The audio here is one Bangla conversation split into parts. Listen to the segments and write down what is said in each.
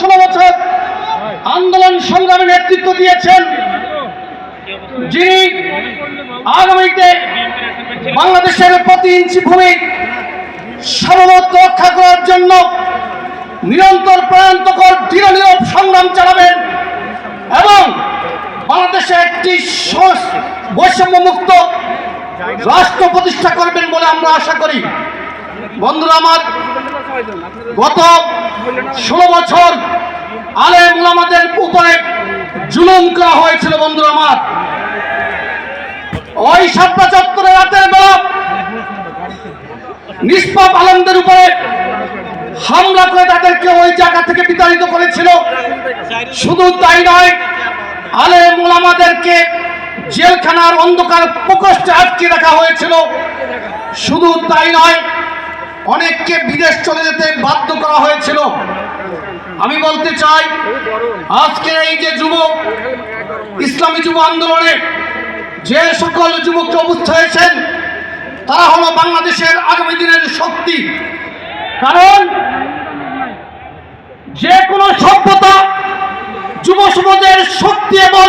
ষোলো বছর আন্দোলন সংগ্রামে নেতৃত্ব দিয়েছেন যিনি আগামীতে বাংলাদেশের প্রতি ইঞ্চি ভূমি সার্বভৌমত্ব রক্ষা করার জন্য নিরন্তর প্রয়ান্তকর দৃঢ় নীরব সংগ্রাম চালাবেন এবং বাংলাদেশে একটি বৈষম্যমুক্ত রাষ্ট্র প্রতিষ্ঠা করবেন বলে আমরা আশা করি। বন্ধুরা আমার গত ষোলো বছর আলেম ওলামাদের উপরে জুলুম করা হয়েছিল বন্ধুরা আমার ওই সাতটা চত্বরে রাতের বেলা নিষ্পাপ আলমদের উপরে হামলা করে তাদেরকে ওই জায়গা থেকে বিতাড়িত করেছিল। শুধু তাই নয় আলেম ওলামাদেরকে জেলখানার অন্ধকার প্রকোষ্ঠে আটকে রাখা হয়েছিল। শুধু তাই নয় অনেককে বিদেশ চলে যেতে বাধ্য করা হয়েছিল। আমি বলতে চাই আজকের এই যে যুবক ইসলামী যুব আন্দোলনে যে সকল যুবককে অবস্থ হয়েছেন তারা হলো বাংলাদেশের আগামী দিনের শক্তি। কারণ যে কোনো সভ্যতা যুব সমাজের শক্তি এবং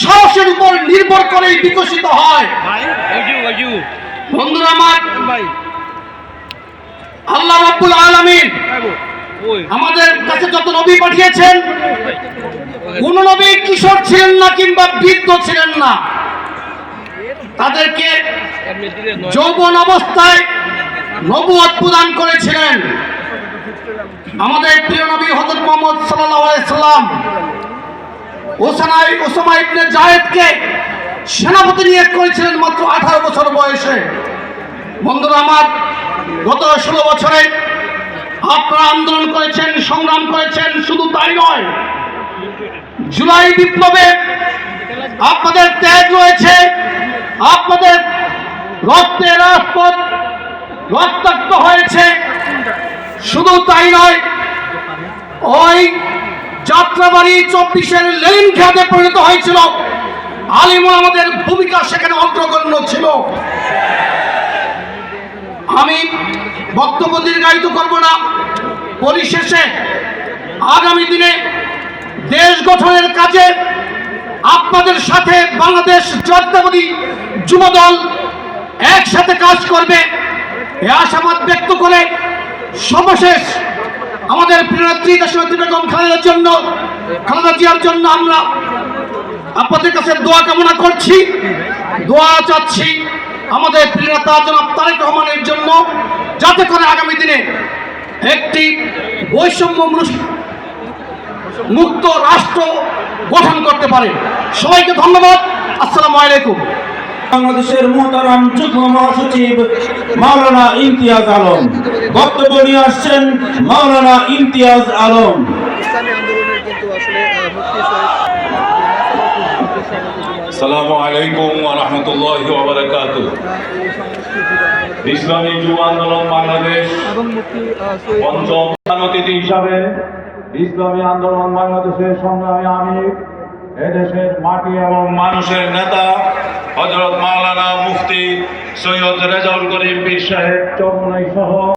সাহসের উপর নির্ভর করেই বিকশিত হয়। বন্ধুরা আমার আল্লাহ রাব্বুল আলামিন আমাদের কাছে যত নবী পাঠিয়েছেন কোন নবী কিশোর ছিলেন না কিংবা বৃদ্ধ ছিলেন না তাদেরকে যৌবন অবস্থায় নবুয়ত প্রদান করেছিলেন। আমাদের প্রিয় নবী হযরত মুহাম্মদ সাল্লাল্লাহু আলাইহি সাল্লাম ওসানাই ওসামা ইবনে জায়েদকে সেনাপতি নিয়োগ করেছিলেন মাত্র আঠারো বছর বয়সে। বন্ধুরা আমার গত ষোলো বছরে আপনারা আন্দোলন করেছেন, সংগ্রাম করেছেন, শুধু তাই নয়, জুলাই বিপ্লবে আপনাদের ত্যাগ রয়েছে, আপনাদের রক্তে রাজপথ রক্তাক্ত হয়েছে, শুধু তাই নয়, ওই যাত্রাবাড়ি চব্বিশের লেনিন খেয়াতে পরিণত হয়েছিল। আলিমুল আমাদের ভূমিকা সেখানে অগ্রগণ্য ছিল। আমি বক্তব্য দীর্ঘায়িত করব না। পরিশেষে আগামী দিনে দেশ গঠনের কাজে আপনাদের সাথে বাংলাদেশ জাতীয়বাদী যুবদল একসাথে কাজ করবে এ আশাবাদ ব্যক্ত করে সর্বশেষ আমাদের প্রিয়নেত্রী দেশনেত্রী বেগম খালেদার জন্য, খালেদা জিয়ার জন্য আমরা আপনাদের কাছে দোয়া কামনা করছি, দোয়া চাচ্ছি। আমাদের প্রিয় নেতা জনাব তারেক রহমানের জন্য যাতে করে আগামী দিনে একটি বৈষম্য মুক্ত রাষ্ট্র গঠন করতে পারে। সবাইকে ধন্যবাদ। আসসালামু আলাইকুম। বাংলাদেশের মোহতারাম যুগ্ম মহাসচিব মাওলানা ইমতিয়াজ আলম। বক্তব্য নিয়ে আসছেন মাওলানা ইমতিয়াজ আলম। শহীদ সালামু আলাইকুম রাহমাতুল্লাহি ওয়া বারাকাতুহু। ইসলামী যুব আন্দোলন বাংলাদেশ পঞ্চম অতিথি হিসাবে ইসলামী আন্দোলন বাংলাদেশের সংগ্রামী আমির, এদেশের মাটি এবং মানুষের নেতা হজরত মাওলানা মুফতি সৈয়দ রেজাউল করিম পীর সাহেব, চরমনাই সহ